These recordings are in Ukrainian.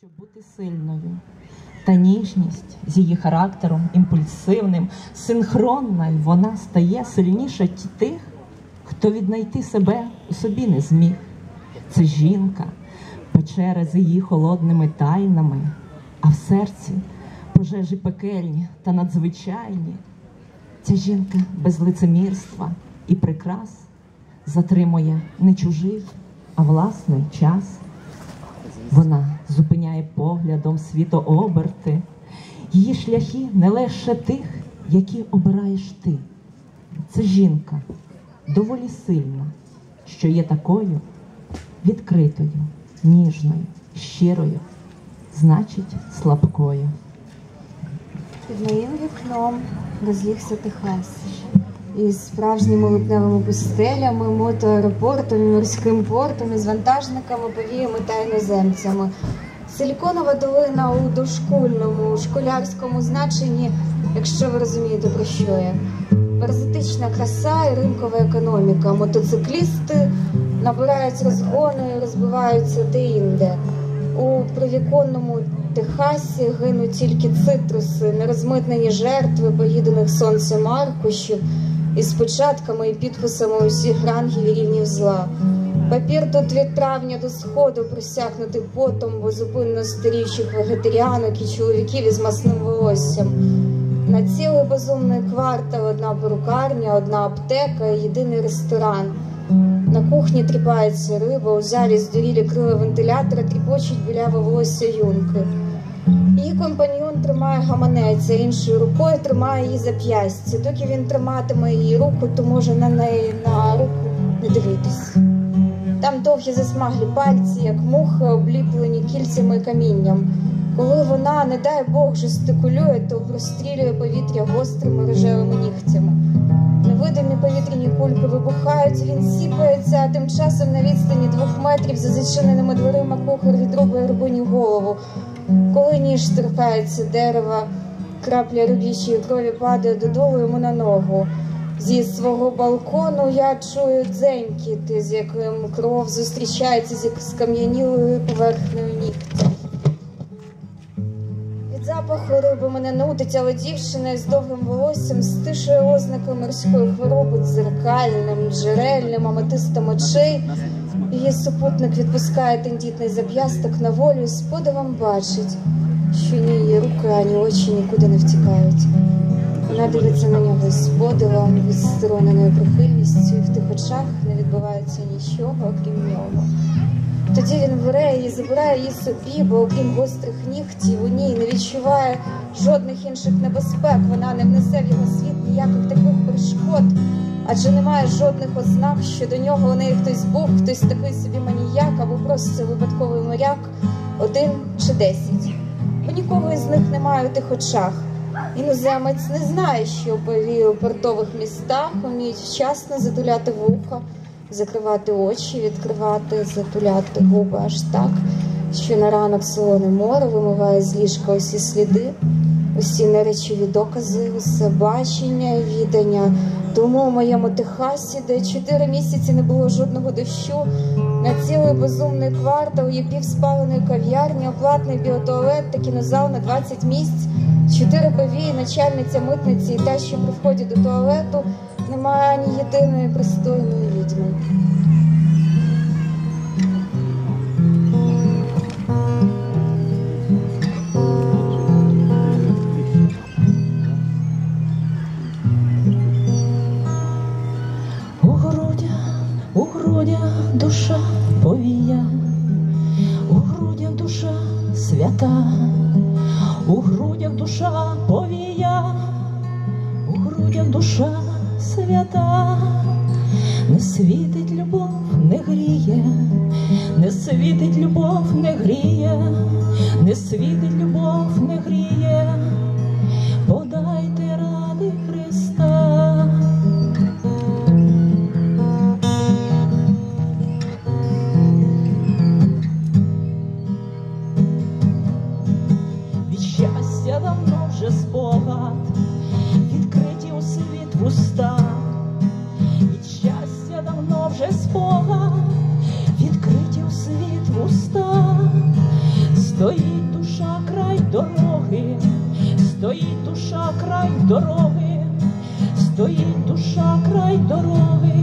Щоб бути сильною, та ніжність з її характером імпульсивним, синхронна, вона стає сильніше тих, хто віднайти себе у собі не зміг. Це жінка, печери з її холодними тайнами, а в серці пожежі пекельні та надзвичайні. Ця жінка без лицемірства і прикрас затримує не чужий, а власний час. Вона зупиняє поглядом світооберти, її шляхи не лише тих, які обираєш ти. Це жінка доволі сильна, що є такою відкритою, ніжною, щирою, значить, слабкою. Під моїм вікном розлігся Техас. Із справжніми липневими пустелями, мотоаеропортом, морським портом, із вантажниками, повіями та іноземцями. Силіконова долина у дошкульному, школярському значенні, якщо ви розумієте, про що я. Паразитична краса і ринкова економіка. Мотоциклісти набирають розгони і розбиваються де-інде. У привіконному Техасі гинуть тільки цитруси, нерозмитнені жертви поїдених сонцем аркушів із початками і підписами усіх рангів і рівнів зла. Папір тут від травня до сходу просякнутий потом безупинно старіючих вегетаріанок і чоловіків із масним волоссям. На цілий безумний квартал одна перукарня, одна аптека і єдиний ресторан. На кухні тріпається риба, у залі здурілі крила вентилятора тріпочуть біляве волосся юнки. Її компаньйон тримає гаманець, а іншою рукою тримає її зап'ястя. Доки він триматиме її руку, то може на неї на руку не дивитись. Там довгі засмаглі пальці, як мухи, обліплені кільцями і камінням. Коли вона, не дай Бог, жестикулює, то прострілює повітря гострими рожевими нігтями. Невидимі повітряні кульки вибухають, він сіпається, а тим часом на відстані двох метрів за зачиненими дверима кухар відрубує рибині голову. Коли ніж торкається дерева, крапля рубічої крові падає додолу йому на ногу. Зі свого балкону я чую дзенькіт, з яким кров зустрічається з скам'янілою поверхнею нігтя. Від запаху риби мене нудить, але дівчина із довгим волоссям стишує ознаки морської хвороби дзеркальним, джерельним, аметистом очей. Її супутник відпускає тендітний зап'ясток на волю і з подивом бачить, що ні її руки, ані очі нікуди не втікають. Вона дивиться на нього із подивом, відстороненою прихильністю, і в тих очах не відбувається нічого, окрім нього. Тоді він бере її, забирає її собі, бо окрім гострих нігтів у ній не відчуває жодних інших небезпек. Вона не внесе в його світ ніяких таких перешкод, адже немає жодних ознак, що до нього у неї хтось був, хтось такий собі маніяк або просто випадковий моряк, один чи десять. Бо нікого із них немає у тих очах. Іноземець не знає, що у портових містах вміють вчасно затуляти вуха, закривати очі, відкривати, затуляти губи аж так, що на ранок солоне море вимиває з ліжка усі сліди, усі неречові докази, усе бачення і відання. Тому у моєму Техасі, де чотири місяці не було жодного дощу, на цілий безумний квартал є півспаленої кав'ярні, оплатний біотуалет та кінозал на 20 місць. Чотири повії, начальниця митниці і та, що при вході до туалету немає ані єдиної пристойної відьми. У душа свята, не світить любов, не гріє, не світить любов, не гріє, не світить любов, не гріє, край дороги, стоїть душа край дороги,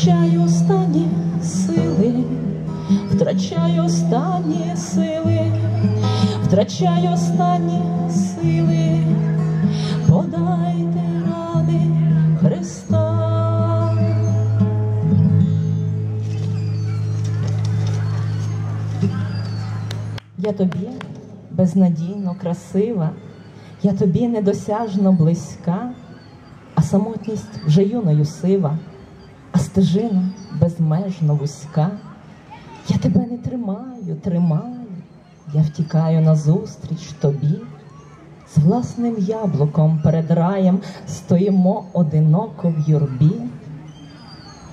Втрачаю останні сили, втрачаю останні сили, втрачаю останні сили, подайте ради Христа. Я тобі безнадійно красива, я тобі недосяжно близька, а самотність вже юною сива, стежина безмежно вузька. Я тебе не тримаю, тримаю, я втікаю назустріч тобі. З власним яблуком перед раєм стоїмо одиноко в юрбі.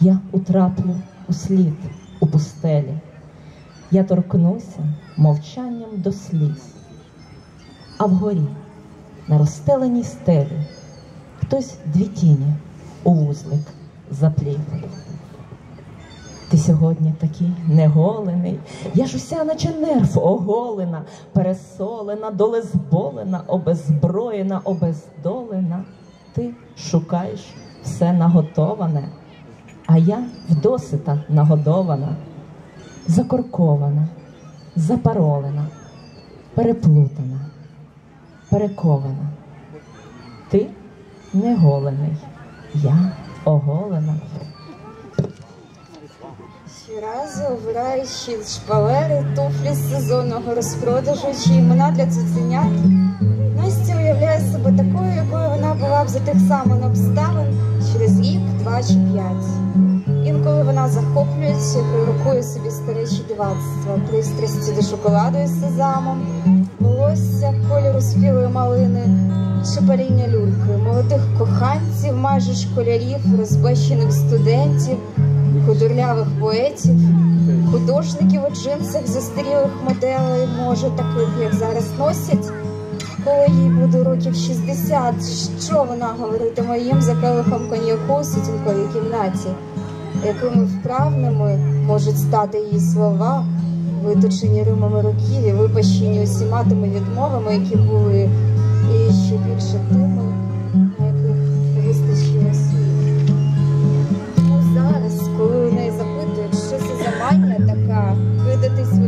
Я утраплю у слід у пустелі. Я торкнуся мовчанням до сліз, а вгорі на розстеленій стелі хтось дві тіні у вузлик заплів. Ти сьогодні такий неголений, я ж уся, наче нерв оголена, пересолена, доле зболена, обезброєна, обездолена. Ти шукаєш все наготоване, а я вдосита нагодована закоркована, запаролена, переплутана, перекована. Ти не голений, я оголена. Щоразу обираючи шпалери, туфлі з сезонного розпродажу чи імена для цуценят, Настя уявляє себе такою, якою вона була б за тих самих обставин через рік, два чи п'ять. Інколи вона захоплюється і пророкує собі старечі дивацтва, пристрасті до шоколаду із сезамом, волосся кольору спілої малини, шепаріння люльки, молодих коханців, майже школярів, розбещених студентів, худорлявих поетів, художників у джинсах застарілих моделей, може таких, як зараз носять. Коли їй буде років 60, що вона говоритиме їм за келихом коньяку у сутінковій кімнаті, якими вправними можуть стати її слова, виточені римами років і випащені усіма тими відмовами, які були, і ще більше тими, на яких вистачило слів. Тому зараз, коли у неї запитують, що це за манія така, видатись в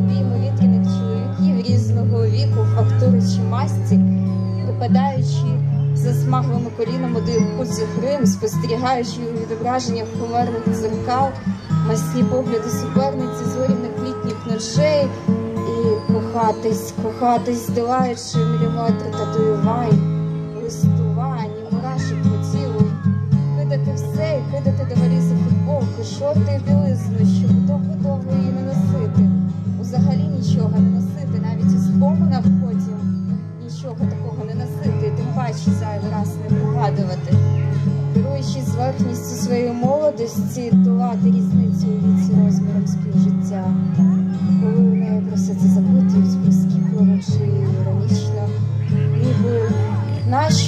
чоловіків різного віку, фактури чи масті, припадаючи за смаглими колінами до їх рим, спостерігаючи у відображеннях химерних дзеркал, масні погляди суперниці зоряних літніх ночей, кохатись, кохатись, здолаючи міліметри татуювань, листувань, і мурашок по тілу, кидати все і кидати до валізи футболки, шорти і білизну, щоб довго-довго її не носити. Взагалі нічого не носити, навіть у споминах потім нічого такого не носити, і тим паче зайвий раз не пригадувати. Керуючись з верхністю своєї молодості, долати різницю у віці розміром співжиття.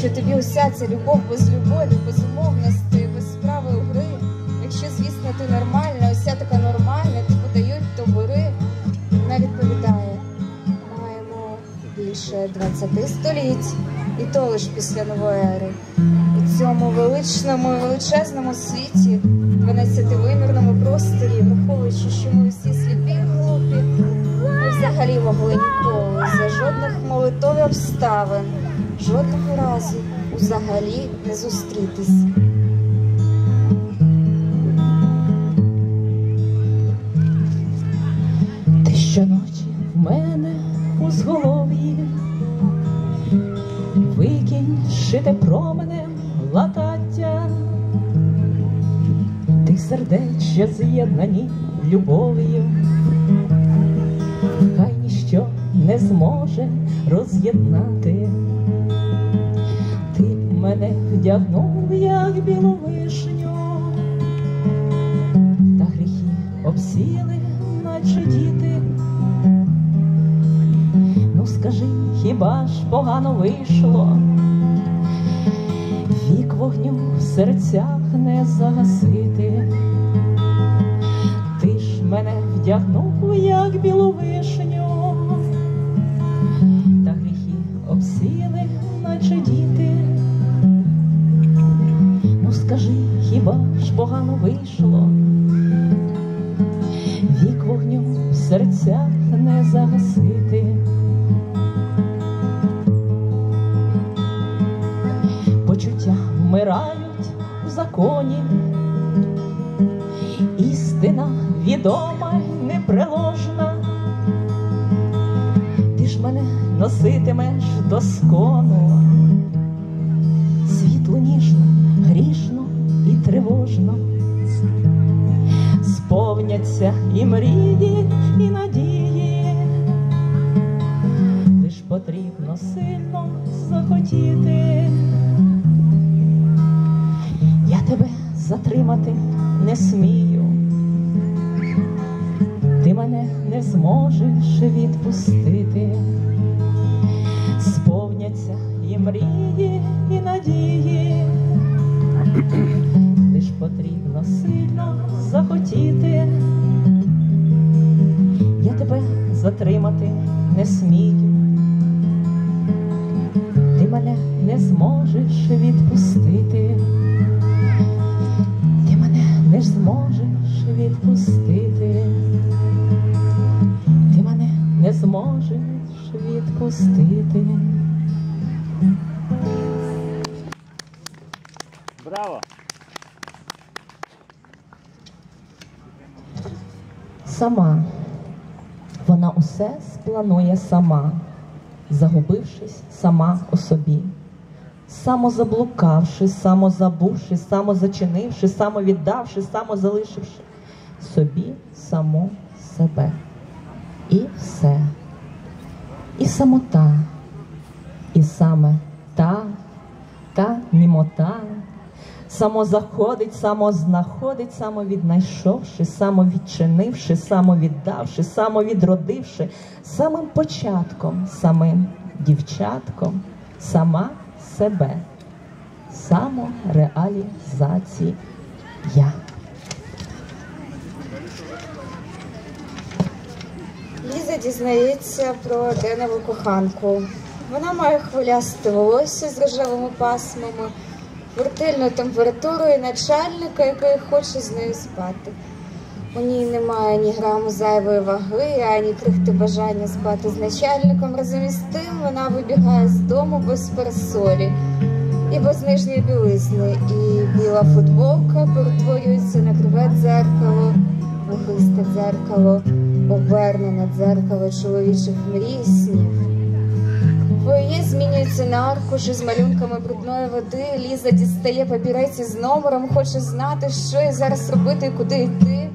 Нащо тобі уся ця любов без любові, без умовності, без справи у гри? Якщо, звісно, ти нормальна, уся така нормальна, ти подають, то. Вона відповідає, маємо більше 20 століть, і то лиш після нової ери. У цьому величному і величезному світі, 12-вимірному просторі, враховуючи, що ми всі сліпі і глупі, ми взагалі могли ніколи за жодних молитов обставин, жодного разу взагалі не зустрітись. Ти щоночі в мене у зголов'ї, викинь шите променем латаття, ти сердечя з'єднані любов'ю, хай ніщо не зможе роз'єднати. Вдягнув, як білу вишню, та гріхи обсіли, наче діти. Ну скажи, хіба ж погано вийшло? Вік вогню в серцях не загасити. Ти ж мене вдягнув, як білу вишню, ж погано вийшло? Вік вогню в серцях не загасити. Почуття вмирають у законі, істина відома й непреложна. Ти ж мене носитимеш до скону, світло ніжно, грішно тривожно. Сповняться і мрії, і надії, лиш потрібно сильно захотіти. Я тебе затримати не смію, ти мене не зможеш відпустити, сильно захотіти. Я тебе затримати не смію, ти мене не зможеш відпустити. Ти мене не зможеш відпустити, ти мене не зможеш відпустити. Браво! Сама вона усе спланує сама, загубившись сама у собі, самозаблукавши, самозабувши, самозачинивши, самовіддавши, самозалишивши собі саму себе. І все. І самота, і саме та, та німота, самозаходить, самознаходить, самовіднайшовши, самовідчинивши, самовіддавши, самовідродивши, самим початком, самим дівчатком, сама себе, самореалізація. Ліза дізнається про Денову коханку. Вона має хвилясте волосся з рожевими пасмами, вертильну температуру і начальника, який хоче з нею спати. У ній немає ні граму зайвої ваги, ані крихти бажання спати з начальником. Разом із тим вона вибігає з дому без парасолі і без нижньої білизни. І біла футболка перетворюється на криве дзеркало, вухисте дзеркало, обернене дзеркало чоловічих мрій снів. Фоє змінюється на аркуш із малюнками брудної води. Ліза дістає папірець із номером, хоче знати, що їй зараз робити і куди йти.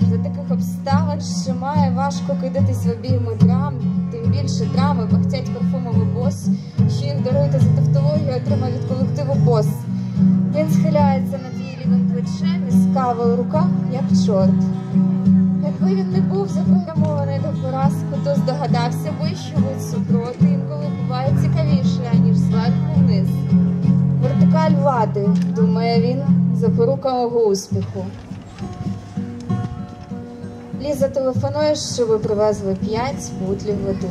За таких обставин ще має важко кидатись в обійми драм, тим більше драми пахтять парфумовий бос, що їх даруєте за тавтологію, отримав від колективу бос. Він схиляється над її лівим плечем із кавою в руках, як чорт. Якби він не був запрограмований до поразки, то здогадався би, що супроти Влади, думає він, запорука мого успіху. Ліза телефонує, що привезли п'ять бутлів води.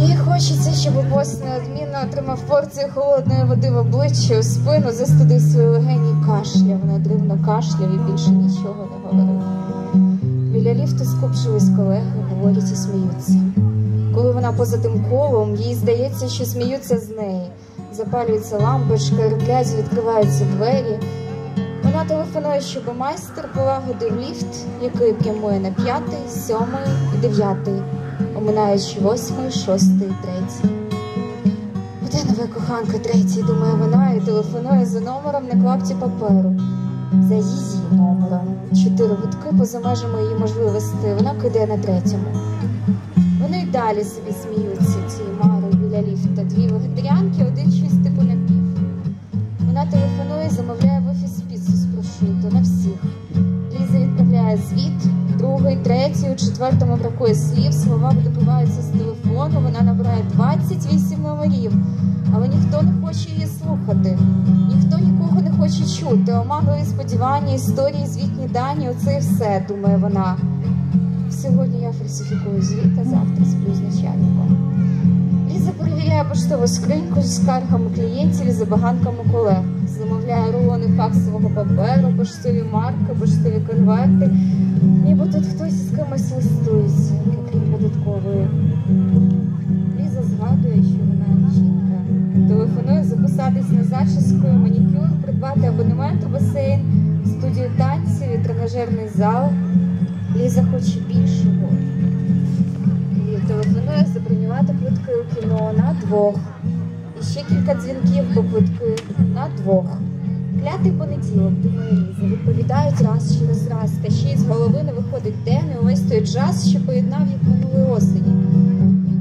Їй хочеться, щоб бос неодмінно отримав порцію холодної води в обличчя, у спину, застудив свої легені і кашляв, надривно кашляв і більше нічого не говорив. Біля ліфту скупчились колеги, говорять і сміються. Коли вона поза тим колом, їй здається, що сміються з неї. Запалюється лампочка, рукляці відкриваються двері. Вона телефонує, щоб майстер полагодив ліфт, який прямує на п'ятий, сьомий і дев'ятий, оминаючи восьмий, шостий, третій. Де нова коханка третій, думає вона, і телефонує за номером на клапті паперу. За її номером. Чотири гудки поза межами її можливостей. Вона кидає на третьому. Вони й далі собі сміються біля ліфта, дві вегетаріанки, один щось типу напів. Вона телефонує, замовляє в офіс піцу з прошуто на всіх. Ліза відправляє звіт, другий, третій, у четвертому бракує слів, слова видобуваються з телефону, вона набирає 28 номерів, але ніхто не хоче її слухати, ніхто нікого не хоче чути. Омаглові сподівання, історії, звітні дані, оце і все, думає вона. Сьогодні я фальсифікую звіт, а завтра сплю з начальником. Перевіряє поштову скриньку з скаргами клієнтів і забаганками колег. Замовляє рулони факсового паперу, поштові марки, поштові конверти. Ніби тут хтось з кимось листується, окрім податкової. Ліза згадує, що вона жінка. Телефонує записатись на зачіску, манікюр, придбати абонемент у басейн, студію танців і тренажерний зал. Ліза хоче більшого. Телефонує квитки кіно на двох. І ще кілька дзвінків по квитки на двох. Клятий понеділок, думає Ліза, відповідають раз через раз, та ще й з голови не виходить день і увесь той час, що поєднав їх минулої осені.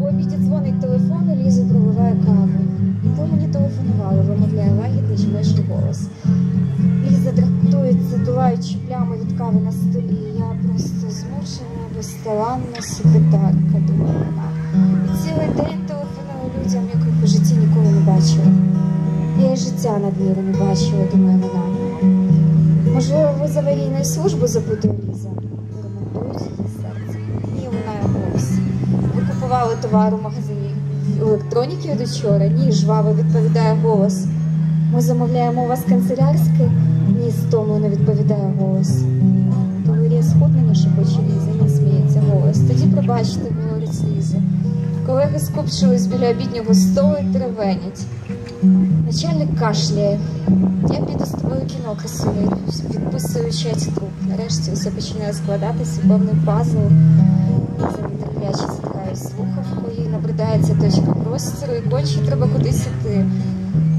У обіді дзвонить телефон, і Ліза проливає каву. То мені телефонували, вимовляє лагідний жмеший голос. Ліза трактується, долаючи плями від кави на столі. Я просто змучена, безталанна секретарка, думає вона. І цілий день телефоную людям, яких у житті ніколи не бачила. Я і життя надміру не бачила, думає вона. Можливо, ви з аварійної служби запитує Ліза. Ремонтують її серце. Ні, вона його ось. Ви купували товар у магазині електроніки від учора? Ні, жваво відповідає голос. Ми замовляємо у вас канцелярське? Ні, стомлено відповідає голос. Схуднення, що хоче Ліза, ні, голос. Тоді пробачте, говорить Ліза. Колеги скупчились біля обіднього столу і теревенять. Начальник кашляє. Я піду з тобою кіно красивий, підписую чать труп. Нарешті все починає складатися повний пазл. Ліза нетерпляче затикає слухавку, набридається точка простору, і конче треба кудись іти.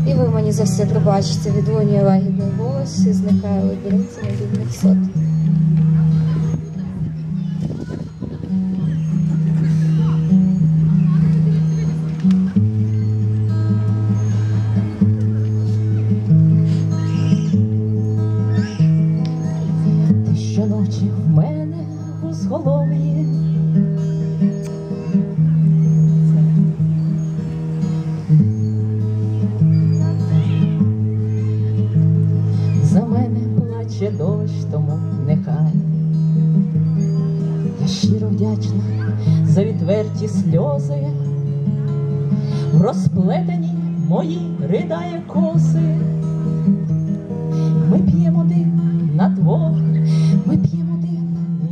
І ви мені за все пробачите, відлунює лагідний голос і зникає у лабіринті небідних сот.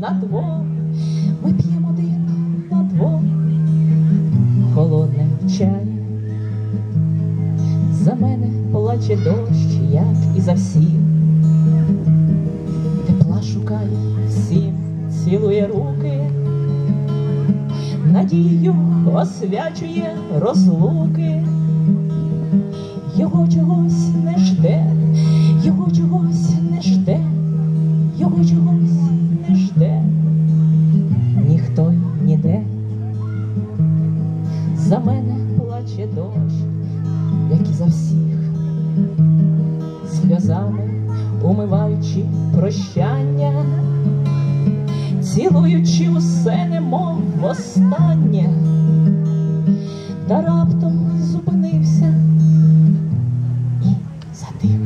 На двох, ми п'ємо один на двох, холодне чай. За мене плаче дощ, як і за всіх. Тепла шукає всім, цілує руки, надію освячує розлуки. Його чогось прощання, цілуючи усе немов востаннє, та раптом зупинився і затих.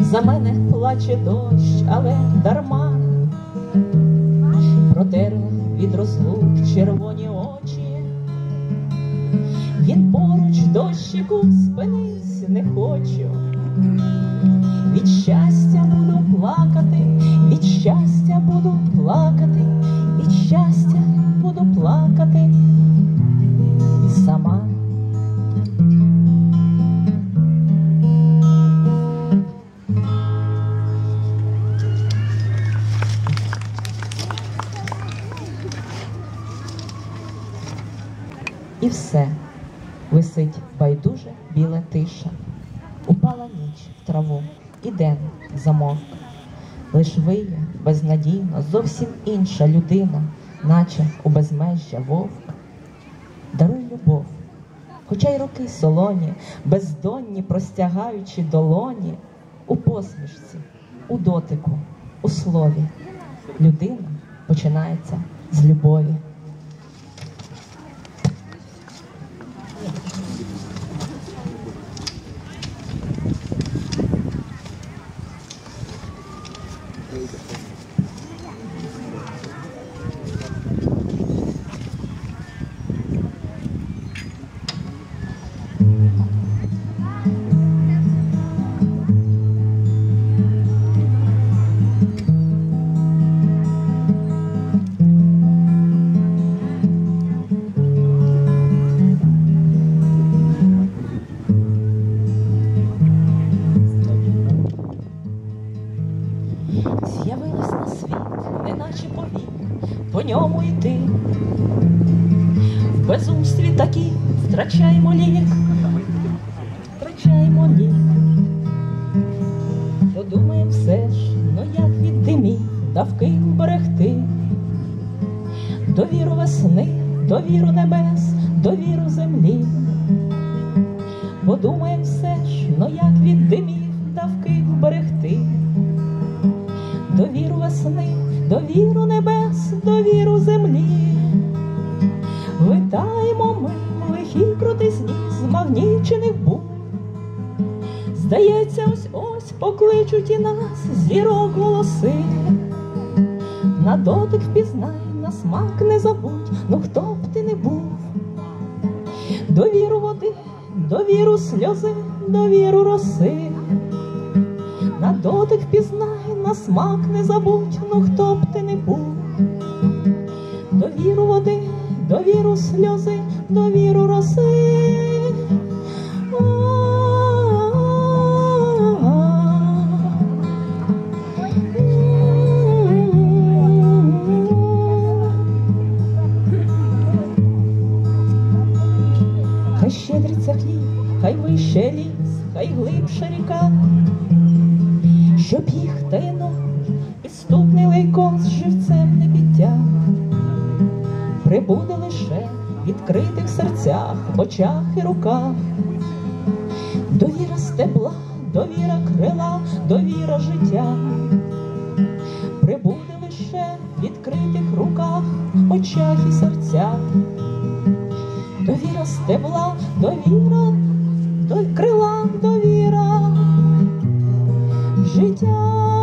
За мене плаче дощ, але дарма протерла від розлук червоні очі. Він поруч дощику спинись не хочу. Від щастя буду плакати, від щастя буду плакати, від щастя буду плакати і сама. І все висить байдуже біла тиша. Упала ніч в траву, і день замовк. Лиш виє безнадійно, зовсім інша людина, наче у безмежжя вовк. Даруй любов, хоча й роки солоні, бездонні простягаючи долоні, у посмішці, у дотику, у слові. Людина починається з любові. Такі втрачаємо лік, втрачаємо лік. Подумаєм все ж, ну як від димів давки берегти. Довіру весни, довіру небес, довіру землі. Подумаєм все ж, ну як від димів давки берегти довіру весни, довіру небес, довіру землі. Витаємо ми в лихій крутизні змагнічених бур. Здається, ось ось покличуть і нас зірок голоси. На дотик впізнай, на смак не забудь, ну хто б ти не був. Довіру води, довіру сльози, довіру роси. На дотик пізнай, на смак не забудь, ну хто б ти не був. Довіру води, довіру сльози, довіру роси. Хай щедриться хліб, хай вище ліс, хай глибша ріка прибуде лише відкритих серцях, очах і руках, довіра стебла, довіра крила, довіра життя, прибуде лише в відкритих руках, очах і серцях, довіра стебла, довіра, до крила, довіра. Життя.